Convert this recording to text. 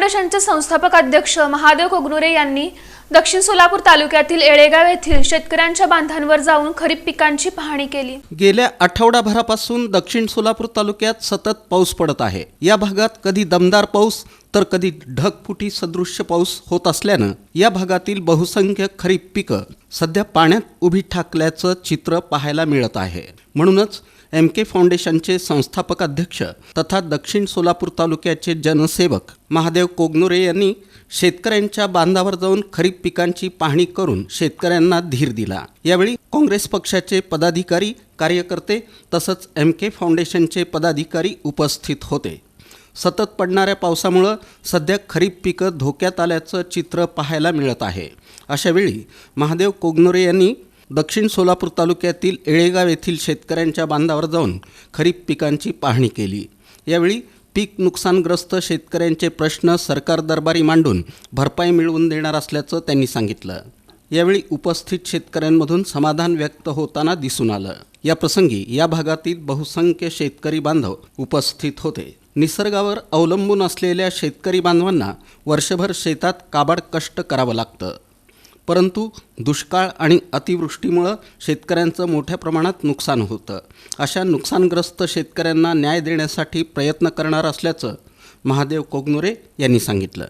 फाउंडेशनचे संस्थापक अध्यक्ष महादेव कोगनुरे यांनी दक्षिण सोलापूर तालुक्यातील येळेगाव येथील शेतकऱ्यांच्या बांधांवर जाऊन खरीप पिकांची पाहणी केली. गेल्या आठवडाभरापासून दक्षिण सोलापूर तालुक्यात सतत पाऊस पडत आहे. या भागात कधी दमदार पाऊस तर कधी ढगफुटी सदृश्य पाऊस होत असल्यानं या भागातील बहुसंख्य खरीप पिकं सध्या पाण्यात उभी ठाकल्याचं चित्र पाहायला मिळत आहे. म्हणूनच एम के फाउंडेशनचे संस्थापक अध्यक्ष तथा दक्षिण सोलापूर तालुक्याचे जनसेवक महादेव कोगनुरे यांनी शेतकऱ्यांच्या बांधावर जाऊन खरीप पिकांची पाहणी करून शेतकऱ्यांना धीर दिला. यावेळी काँग्रेस पक्षाचे पदाधिकारी कार्यकर्ते तसंच एम के फाउंडेशनचे पदाधिकारी उपस्थित होते. सतत पडणाऱ्या पावसामुळं सध्या खरीप पिकं धोक्यात आल्याचं चित्र पाहायला मिळत आहे. अशावेळी महादेव कोगनुरे यांनी दक्षिण सोलापूर तालुक्यातील येळेगाव येथील शेतकऱ्यांच्या बांधावर जाऊन खरीप पिकांची पाहणी केली. यावेळी पीक नुकसानग्रस्त शेतकऱ्यांचे प्रश्न सरकार दरबारी मांडून भरपाई मिळवून देणार असल्याचं त्यांनी सांगितलं. यावेळी उपस्थित शेतकऱ्यांमधून समाधान व्यक्त होताना दिसून आलं. या प्रसंगी या भागातील बहुसंख्य शेतकरी बांधव उपस्थित होते. निसर्गावर अवलंबून असलेल्या शेतकरी बांधवांना वर्षभर शेतात काबाड कष्ट करावं लागतं. परंतु दुष्काळ आणि अतिवृष्टीमुळं शेतकऱ्यांचं मोठ्या प्रमाणात नुकसान होतं. अशा नुकसानग्रस्त शेतकऱ्यांना न्याय देण्यासाठी प्रयत्न करणार असल्याचं महादेव कोगनोरे यांनी सांगितलं.